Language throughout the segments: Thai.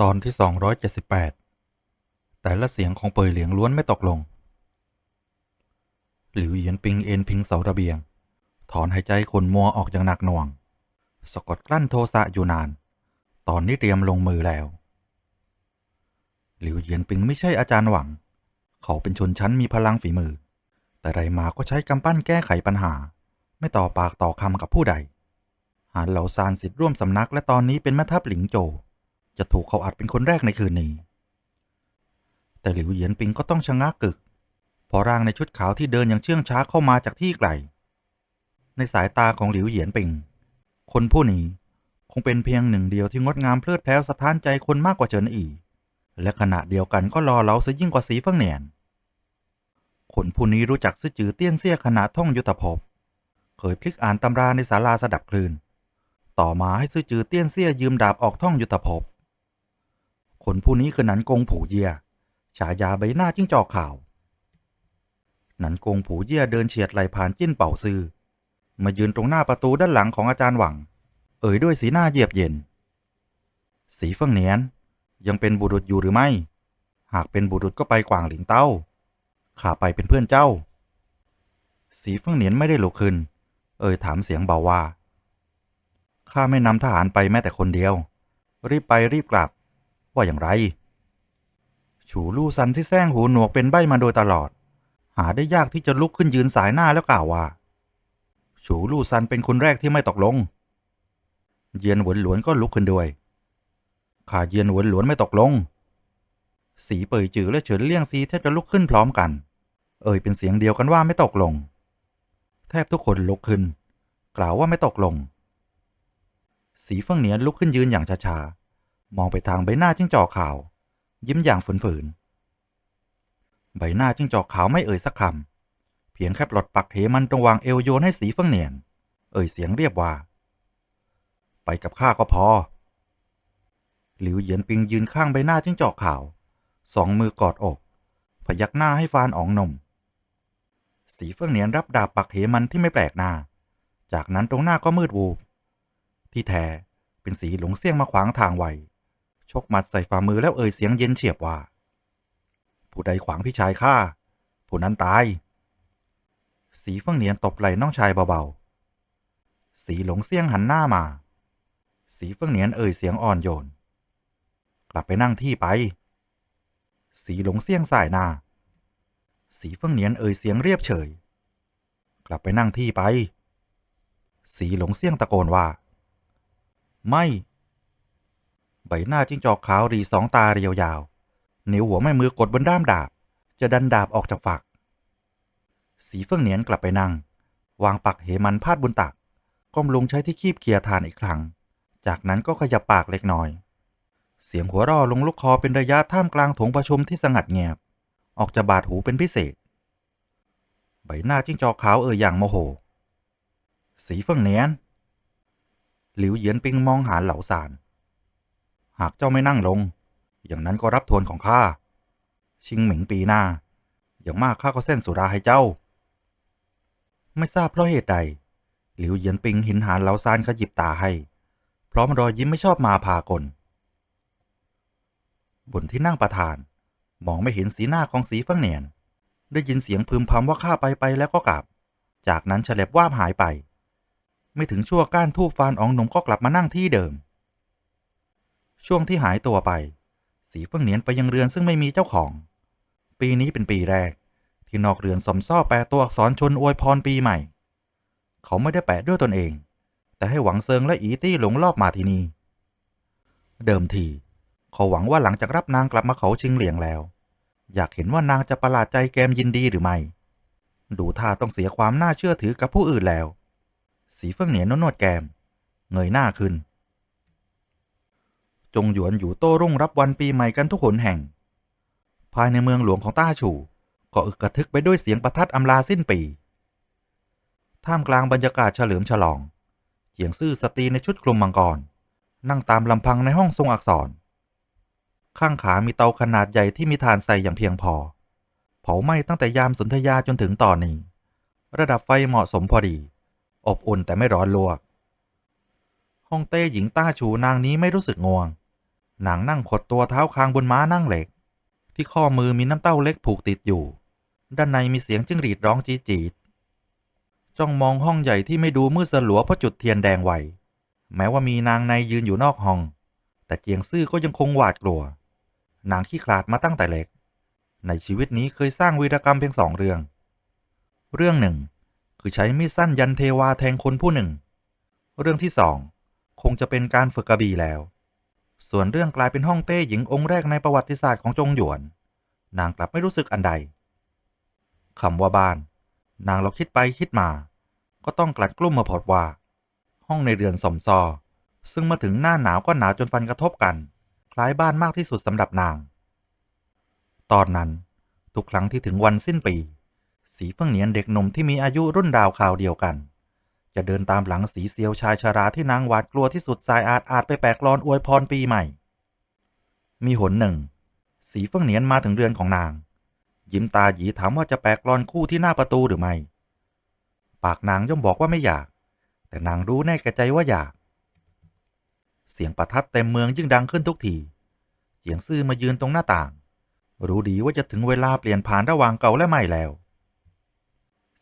ตอนที่ 278 แต่ละเสียงของเปยเหลียงล้วนไม่ตกลง หลิวเหยียนปิงเอ็นพิงเสาระเบียง ถอนหายใจขนมัวออกอย่างหนักหน่วง สะกดกลั้นโทสะอยู่นาน ตอนนี้เตรียมลงมือแล้ว หลิวเหยียนปิงไม่ใช่อาจารย์หวัง เขาเป็นชนชั้นมีพลังฝีมือ แต่ไรมาก็ใช้กำปั้นแก้ไขปัญหา ไม่ต่อปากต่อคำกับผู้ใด หานเหล่าซานสิทธิ์ร่วมสำนัก และตอนนี้เป็นแม่ทัพหลิงโจ จะถูกเขาอัดเป็นคนแรกในคืนนี้ แต่หลิวเหยียนปิงก็ต้องชะงักกึก พอร่างในชุดขาวที่เดินอย่างเชื่องช้าเข้ามาจากที่ไกล ในสายตาของหลิวเหยียนปิง คนผู้นี้คงเป็นเพียงหนึ่งเดียวที่งดงามเพลิดเพลินสะท้านใจคนมากกว่าเฉินอีและขณะเดียวกันก็รอเราซะยิ่งกว่าสีเฟิงเหนียนคนผู้นี้รู้จักซื่อจือเตี้ยนเสี้ยขณะท่องยุทธภพ เคยพลิกอ่านตำราในศาลาสดับคลื่น ต่อมาให้ซื่อจือเตี้ยนเสี้ยยืมดาบออกท่องยุทธภพ คนผู้นี้คือหนันกงผูเยี่ยฉายาใบหน้าจิ้งจอกข่าวหนันกงผูเยี่ยเดินเฉียดไหลผ่านจิ้นเป่าซือ มายืนตรงหน้าประตูด้านหลังของอาจารย์หวัง เอ่ยด้วยสีหน้าเยียบเย็น สีเฟิงเหนียน ยังเป็นบุรุษอยู่หรือไม่ หากเป็นบุรุษก็ไปกวางหลิงเต้าข้าไปเป็นเพื่อนเจ้า สีเฟิงเหนียนไม่ได้ลุกขึ้น เอ่ยถามเสียงเบาว่า ข้าไม่นำทหารไปแม้แต่คนเดียว รีบไปรีบกลับ ว่าอย่างไร ฉูลู่ซันที่แซงหูหนวกเป็นใบมาโดยตลอด หาได้ยากที่จะลุกขึ้นยืนสายหน้าแล้วกล่าวว่า ฉูลู่ซันเป็นคนแรกที่ไม่ตกลง เยียนหวนหลวนก็ลุกขึ้นด้วยข้าเยียนหวนหลวนไม่ตกลง สีเปยจือและเฉินเลี่ยงซีแทบจะลุกขึ้นพร้อมกัน เอ่ยเป็นเสียงเดียวกันว่าไม่ตกลง แทบทุกคนลุกขึ้น กล่าวว่าไม่ตกลง สีเฟิงเหนียนลุกขึ้นยืนอย่างช้าๆ มองไปทางใบหน้าจิ้งจอกขาว ยิ้มอย่างฝืนๆ ใบหน้าจิ้งจอกขาวไม่เอ่ยสักคำ เพียงแค่ปลดปักเหมันตรงวางเอวโยนให้สีเฟิงเหนียน เอ่ยเสียงเรียบว่า ไปกับข้าก็พอ หลิวเหยียนปิงยืนข้างใบหน้าจิ้งจอกขาว สองมือกอดอก พยักหน้าให้ฟานอ๋องนม สีเฟิงเหนียนรับดาบปักเหมันที่ไม่แปลกหน้า จากนั้นตรงหน้าก็มืดวูบ ที่แท้เป็นสีหลงเสี่ยงมาขวางทางไวชกหมัดใส่ฝ่ามือแล้วเอ่ยเสียงเย็นเฉียบว่า ผู้ใดขวางพี่ชายข้าผู้นั้นตาย สีเฟิงเหนียนตบไหล่น้องชายเบาๆ สีหลงเสี่ยงหันหน้ามา สีเฟิงเหนียนเอ่ยเสียงอ่อนโยน กลับไปนั่งที่ไป สีหลงเสี่ยงสายหน้า สีเฟิงเหนียนเอ่ยเสียงเรียบเฉย กลับไปนั่งที่ไป สีหลงเสี่ยงตะโกนว่า ไม่ ใบหน้าจิ้งจอกขาวรีสองตาเรียวยาวนิ้วหัวแม่มือกดบนด้ามดาบ จะดันดาบออกจากฝัก สีเฟื่องเหนียนกลับไปนั่ง วางปักเหมันพาดบนตัก ก้มลงใช้ที่คีบเคียทานอีกครั้ง จากนั้นก็ขยับปากเล็กน้อย เสียงหัวเราะลงลูกคอเป็นระยะท่ามกลางถงประชุมที่สงัดเงียบ ออกจะบาดหูเป็นพิเศษ ใบหน้าจิ้งจอกขาวเอ่ยอย่างโมโห สีเฟืองเนียน หลิวเหยียนปิงมองหาเหล่าสารหากเจ้าไม่นั่งลง อย่างนั้นก็รับทวนของข้า ชิงหมิงปีหน้า อย่างมากข้าก็เส้นสุราให้เจ้า ไม่ทราบเพราะเหตุใด หลิวเหยียนปิงหินหานเหล่าซานขยิบตาให้ พร้อมรอยยิ้มไม่ชอบมาพากลบนที่นั่งประธาน มองไม่เห็นสีหน้าของสีฟังเนียน ได้ยินเสียงพึมพำว่าข้าไปไปแล้วก็กลับ จากนั้นเฉลบว่าหายไป ไม่ถึงชั่วก้านทูบฟานอองหนมก็กลับมานั่งที่เดิม ช่วงที่หายตัวไป สีเฟิงเนียนไปยังเรือนซึ่งไม่มีเจ้าของ ปีนี้เป็นปีแรก ที่นอกเรือนสมซ่อแปะตัวอักษรชนอวยพรปีใหม่ เขาไม่ได้แปะด้วยตนเอง แต่ให้หวังเซิงและอีตี้หลงรอบมาที่นี่เดิมที เขาหวังว่าหลังจากรับนางกลับมาเขาชิงเหลียงแล้ว อยากเห็นว่านางจะประหลาดใจแกมยินดีหรือไม่ ดูท่าต้องเสียความน่าเชื่อถือกับผู้อื่นแล้ว สีเฟิงเหนียนนวดแกม เงยหน้าขึ้น จงหยวนอยู่โต้รุ่งรับวันปีใหม่กันทุกหนแห่ง ภายในเมืองหลวงของต้าฉู่ก็อึกกระทึกไปด้วยเสียงประทัดอำลาสิ้นปี ท่ามกลางบรรยากาศเฉลิมฉลอง เจียงซื่อสตรีในชุดคลุมมังกร นั่งตามลำพังในห้องทรงอักษร ข้างขามีเตาขนาดใหญ่ที่มีถ่านใส่อย่างเพียงพอ เผาไหม้ตั้งแต่ยามสนธยาจนถึงตอนนี้ ระดับไฟเหมาะสมพอดี อบอุ่นแต่ไม่ร้อนลวกฮ่องเต้หญิงต้าชูนางนี้ไม่รู้สึกง่วง นางนั่งขดตัวเท้าคางบนม้านั่งเหล็ก ที่ข้อมือมีน้ำเต้าเล็กผูกติดอยู่ ด้านในมีเสียงจิ้งหรีดร้องจีจีดจ้องมองห้องใหญ่ที่ไม่ดูมืดสลัวเพราะจุดเทียนแดงไหว แม้ว่ามีนางในยืนอยู่นอกห้อง แต่เจียงซื่อก็ยังคงหวาดกลัว นางขี้ขลาดมาตั้งแต่เล็ก ในชีวิตนี้เคยสร้างวีรกรรมเพียงสองเรื่อง เรื่องหนึ่ง คือใช้มีดสั้นยันเทวาแทงคนผู้หนึ่ง เรื่องที่สองคงจะเป็นการฝึกกระบี่แล้ว ส่วนเรื่องกลายเป็นห้องเต้หญิงองค์แรกในประวัติศาสตร์ของจงหยวน นางกลับไม่รู้สึกอันใดคำว่าบ้าน นางเราคิดไปคิดมา ก็ต้องกลัดกลุ้มมาพอดว่า ห้องในเรือนสมซอ ซึ่งมาถึงหน้าหนาวก็หนาวจนฟันกระทบกัน คล้ายบ้านมากที่สุดสำหรับนาง ตอนนั้น ทุกครั้งที่ถึงวันสิ้นปี สีเฟิ่งเหนียนเด็กหนุ่มที่มีอายุรุ่นราวคราวเดียวกัน จะเดินตามหลังสีเซียวชายชาราที่นางหวาดกลัวที่สุดสายอาจอาจไปแปลกลอนอวยพรปีใหม่ มีหนหนึ่ง สีเฟิ่งเหนียนมาถึงเรือนของนาง ยิ้มตาหยีถามว่าจะแปลกลอนคู่ที่หน้าประตูหรือไม่ ปากนางย่อมบอกว่าไม่อยาก แต่นางรู้แน่แก่ใจว่าอยาก เสียงประทัดเต็มเมืองยิ่งดังขึ้นทุกที เจียงซื่อมายืนตรงหน้าต่าง รู้ดีว่าจะถึงเวลาเปลี่ยนผ่านระหว่างเก่าและใหม่แล้ว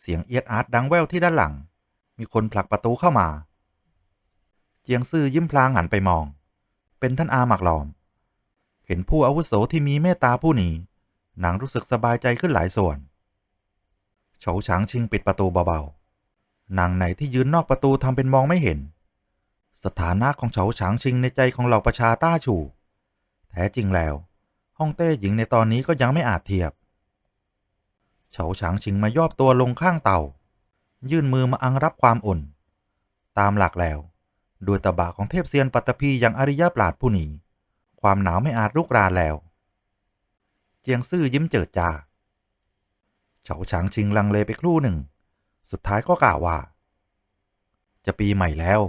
เสียงเอียดอาร์ตดังแว่วที่ด้านหลัง มีคนผลักประตูเข้ามา เจียงซื่อยิ้มพลางหันไปมอง เป็นท่านอาหมักหลอม เห็นผู้อาวุโสที่มีเมตตาผู้นี้นางรู้สึกสบายใจขึ้นหลายส่วนโฉาฉางชิงปิดประตูเบาๆนางไหนที่ยืนนอกประตูทำเป็นมองไม่เห็น สถานะของเฉาฉางชิงในใจของเหล่าประชาต้าชูแท้จริงแล้วฮ่องเต้หญิงในตอนนี้ก็ยังไม่อาจเทียบ เฉาฉางชิงมายอบตัวลงข้างเตายื่นมือมาอังรับความอุ่นตามหลักแล้วด้วยตะบะของเทพเซียนปัตตภีอย่างอริยปราดผู้นี้ ความหนาวไม่อาจลุกรานแล้ว เจียงซื่อยิ้มเจิดจ้าเฉาฉางชิงลังเลไปครู่หนึ่ง สุดท้ายก็กล่าวว่า จะปีใหม่แล้ว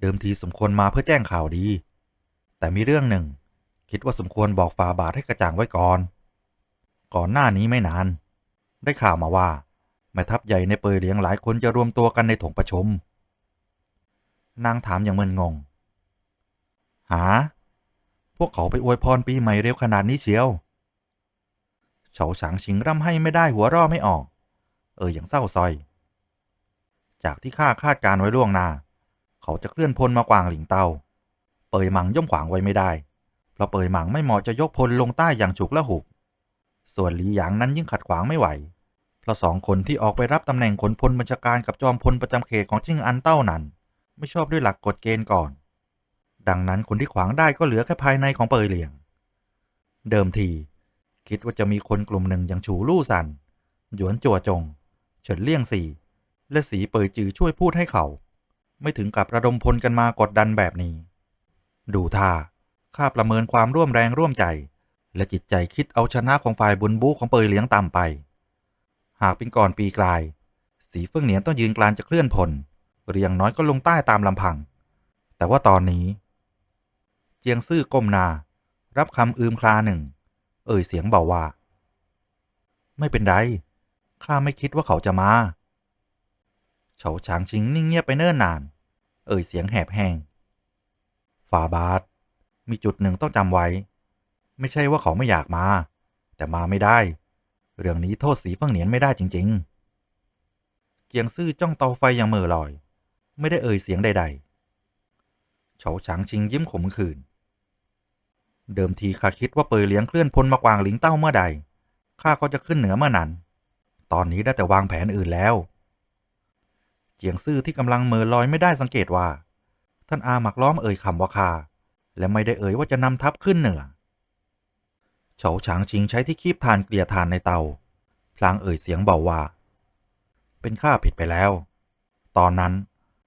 เดิมทีสมควรมาเพื่อแจ้งข่าวดี แต่มีเรื่องหนึ่ง คิดว่าสมควรบอกฝาบาทให้กระจ่างไว้ก่อน ก่อนหน้านี้ไม่นาน ได้ข่าวมาว่า แม่ทัพใหญ่ในเปยเหลียงหลายคนจะรวมตัวกันในถงประชม นางถามอย่างมึนงง หา พวกเขาไปอวยพรปีใหม่เร็วขนาดนี้เชียวเฉาฉางชิงร่ำให้ไม่ได้หัวร่อไม่ออก เอออย่างเศร้าซอย จากที่ข้าคาดการไว้ล่วงหน้า เขาจะเคลื่อนพลมากวางหลิงเตาเปยหมังย่อมขวางไว้ไม่ได้ เพราะเปยหมังไม่เหมาะจะยกพลลงใต้อย่างฉุกละหุก ส่วนหลีหยางนั้นยิ่งขัดขวางไม่ไหว เพราะสองคนที่ออกไปรับตำแหน่งขนพลบัญชาการกับจอมพลประจำเขตของจิ้งอันเต้านั้น ไม่ชอบด้วยหลักกฎเกณฑ์ก่อน ดังนั้นคนที่ขวางได้ก็เหลือแค่ภายในของเปยเหลียง เดิมที คิดว่าจะมีคนกลุ่มหนึ่งอย่างฉูลู่สัน หยวนจัวจง เฉินเลี่ยงสีและสีเปยจือช่วยพูดให้เขา ไม่ถึงกับระดมพลกันมากดดันแบบนี้ ดูท่าข้าประเมินความร่วมแรงร่วมใจ และจิตใจคิดเอาชนะของฝ่ายบุญบูของเปยเหลียงต่ำไป หากเป็นก่อนปีกลาย สีเฟื่องเหนียนต้องยืนกลานจะเคลื่อนพลเรียงน้อยก็ลงใต้ตามลำพัง แต่ว่าตอนนี้ เจียงซื่อก้มหนา รับคำอืมคลาหนึ่ง เอ่ยเสียงเบาว่า ไม่เป็นไรข้าไม่คิดว่าเขาจะมา เฉาฉางชิงนิ่งเงียบไปเนิ่นนาน เอ่ยเสียงแหบแห้งฝ่าบาทมีจุดหนึ่งต้องจำไว้ ไม่ใช่ว่าเขาไม่อยากมา แต่มาไม่ได้ เรื่องนี้โทษสีเฟิงเหนียนไม่ได้จริง ๆเจียงซื่อจ้องเตาไฟอย่างเหม่อลอย ไม่ได้เอ่ยเสียงใดๆเฉาฉางชิงยิ้มขมขื่นเดิมทีข้าคิดว่าเปยเลี้ยงเคลื่อนพลมากวางหลิงเต้าเมื่อใดข้าก็จะขึ้นเหนือเมื่อนั้น ตอนนี้ได้แต่วางแผนอื่นแล้ว เจียงซื่อที่กำลังเม่อลอยไม่ได้สังเกตว่า ท่านอาหมักล้อมเอ่ยคำว่าคา และไม่ได้เอ่ยว่าจะนำทัพขึ้นเหนือเฉาฉางชิงใช้ที่คีบทานเกลี่ยทานในเตา พลางเอ่ยเสียงเบาว่า เป็นข้าผิดไปแล้ว ตอนนั้น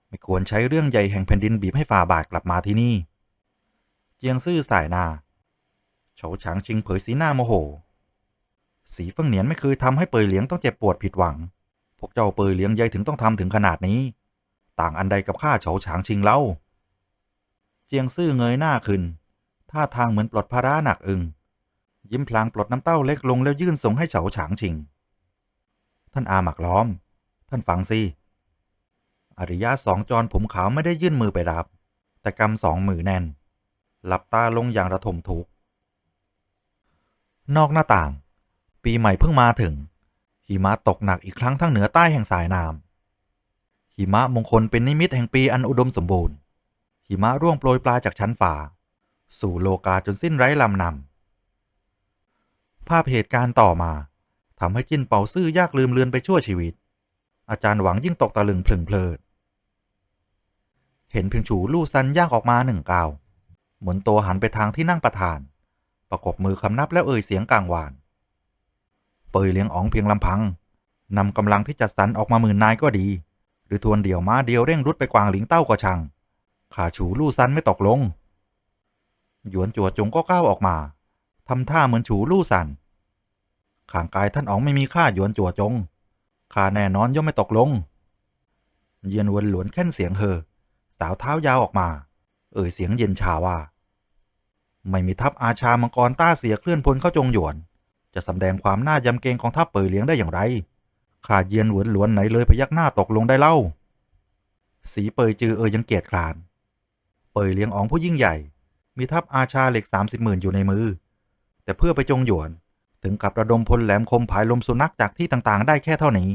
ไม่ควรใช้เรื่องใหญ่แห่งแผ่นดินบีบให้ฝ่าบาทกลับมาที่นี่ เจียงซื่อสายหน้าเฉาฉางชิงเผยสีหน้าโมโห สีเฟิงเหนียนไม่เคยทำให้เปยเหลียงต้องเจ็บปวดผิดหวัง วกเจ้าเปยเลี้ยงใหญ่ถึงต้องทำถึงขนาดนี้ ต่างอันใดกับข้าเฉาฉางชิงเล่า เจียงซื่อเงยหน้าขึ้น ท่าทางเหมือนปลดภาระหนักอึง ยิ้มพลางปลดน้ำเต้าเล็กลงแล้วยื่นส่งให้เฉาฉางชิง ท่านอาหมักล้อม ท่านฟังสิ อริยะสองจรผมขาวไม่ได้ยื่นมือไปรับ แต่กำสองมือแน่น หลับตาลงอย่างระทมทุกนอกหน้าต่าง ปีใหม่เพิ่งมาถึง หิมะตกหนักอีกครั้งทั้งเหนือใต้แห่งสายน้ำหิมะมงคลเป็นนิมิตแห่งปีอันอุดมสมบูรณ์ หิมะร่วงโปรยปลายจากชั้นฟ้าสู่โลกาจนสิ้นไร้ลำนำภาพเหตุการณ์ต่อมาทำให้จิ้นเป่าซื่อยากลืมเลือนไปชั่วชีวิต อาจารย์หวังยิ่งตกตะลึงพลึงเพลิด เห็นเพียงฉูลู่ซันย่างออกมาหนึ่งก้าวหมุนตัวหันไปทางที่นั่งประธาน ประกบมือคำนับแล้วเอ่ยเสียงกลางหวาน เปยเลี้ยงอ๋องเพียงลำพังนำกำลังที่จัดสรรออกมาหมื่นนายก็ดี หรือทวนเดี่ยวม้าเดียวเร่งรุดไปกวางหลิงเต้าก็ช่างขาฉูลู่ซันไม่ตกลง หยวนจัวจงก็ก้าวออกมาทำท่าเหมือนฉูลู่ซันข่างกายท่านอ๋องไม่มีค่าหยวนจัวจงข้าแน่นอนย่อมไม่ตกลง เยียนวนหลวนแค่นเสียงเฮอสาวเท้ายาวออกมา เอ่ยเสียงเย็นชาว่า ไม่มีทัพอาชามังกรต้าเสียเคลื่อนพลเข้าจงหยวน จะสำแดงความน่ายำเกรงของทัพเปยเลี้ยงได้อย่างไร ข้าเยียนหวนหลวนไหนเลยพยักหน้าตกลงได้เล่า สีเปยจือเอ่ยยังเกียจคร้าน เปยเลี้ยงอองผู้ยิ่งใหญ่ มีทัพอาชาเหล็กสามสิบหมื่นอยู่ในมือ แต่เพื่อไปจงหยวน ถึงกับระดมพลแหลมคมผายลมสุนัขจากที่ต่างๆ ได้แค่เท่านี้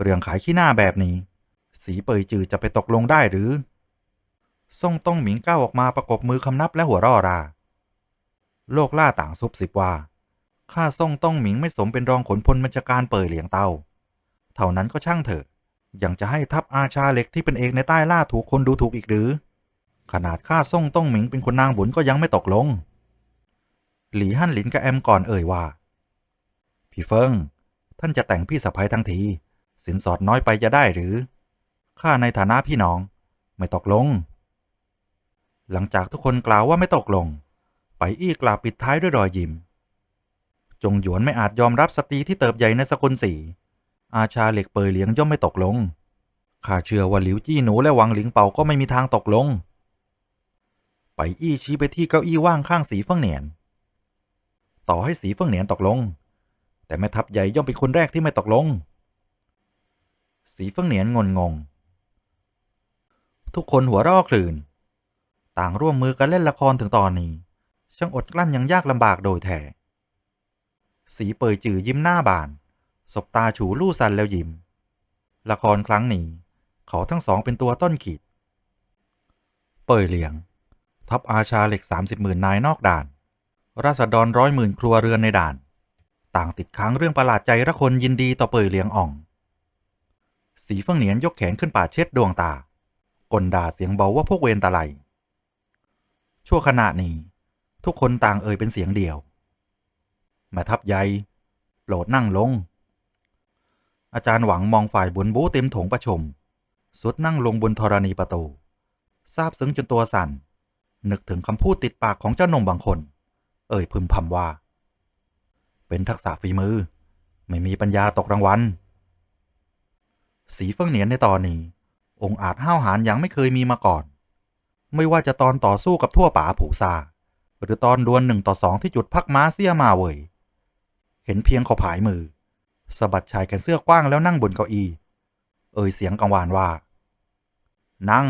เรื่องขายขี้หน้าแบบนี้ สีเปยจือจะไปตกลงได้หรือซ่งต้องหมิงก้าวออกมาประกบมือคำนับและหัวร่อรา โลกล่าต่างซุบสิบว่า ข้าซ่งต้องหมิงไม่สมเป็นรองขนพลบัญชาการเปยเหลียงเตา เท่านั้นก็ช่างเถอะ ยังจะให้ทัพอาชาเล็กที่เป็นเอกในใต้ล่าถูกคนดูถูกอีกหรือ ขนาดข้าซ่งต้องหมิงเป็นคนนางบุญก็ยังไม่ตกลง หลีฮั่นหลินกับแอมก่อนเอ่ยว่า พี่เฟิง ท่านจะแต่งพี่สะพ้ยทั้งที สินสอดน้อยไปจะได้หรือ ข้าในฐานะพี่น้อง ไม่ตกลง หลังจากทุกคนกล่าวว่าไม่ตกลง ไปอี้กล่าวปิดท้ายด้วยรอยยิ้ม จงหยวนไม่อาจยอมรับสตรีที่เติบใหญ่ในสกุลสีอาชาเหล็กเปยเหลียงย่อมไม่ตกลง ข้าเชื่อว่าหลิวจี้หนูและหวังหลิงเป่าก็ไม่มีทางตกลง ไปอี้ชี้ไปที่เก้าอี้ว่างข้างสีเฟิงเหนียน ต่อให้สีเฟิงเหนียนตกลง แต่แม่ทัพใหญ่ย่อมเป็นคนแรกที่ไม่ตกลง สีเฟิงเหนียนงนงง ทุกคนหัวราะคลื่น ต่างร่วมมือกันเล่นละครถึงตอนนี้ ช่างอดกลั้นยังยากลำบากโดยแท้ สีเปยจือยิ้มหน้าบาน สบตาฉูลู่ซันแล้วยิ้ม ละครครั้งนี้ เขาทั้งสองเป็นตัวต้นขีด เปยเหลียง ทัพอาชาเหล็กสามสิบหมื่นนายนอกด่าน ราษฎรร้อยหมื่นครัวเรือนในด่าน ต่างติดค้างเรื่องประหลาดใจระคนยินดีต่อเปยเหลียงอ่อง สีเฟิงเหนียนยกแขนขึ้นป่าเช็ดดวงตากลด่าเสียงเบาว่าพวกเวนตะไลชั่วขณะนี้ ทุกคนต่างเอ่ยเป็นเสียงเดียว แม่ทัพใหญ่โปรดนั่งลง อาจารย์หวังมองฝ่ายบุญบูเต็มถงประชม สุดนั่งลงบนธรณีประตูซาบซึ้งจนตัวสั่น นึกถึงคำพูดติดปากของเจ้าหนุ่มบางคน เอ่ยพึมพำว่า เป็นทักษะฝีมือ ไม่มีปัญญาตกรางวัล สีเฟิงเหนียนในตอนนี้ องค์อาจห้าวหาญอย่างไม่เคยมีมาก่อน ไม่ว่าจะตอนต่อสู้กับทั่วป่าผูซาหรือตอนดวลหนึ่งต่อสองที่จุดพักม้าเสียมาเวย เห็นเพียงเขาผายมือสะบัดชายแขนเสื้อกว้างแล้วนั่งบนเก้าอี้ เอ่ยเสียงกังวานว่า นั่ง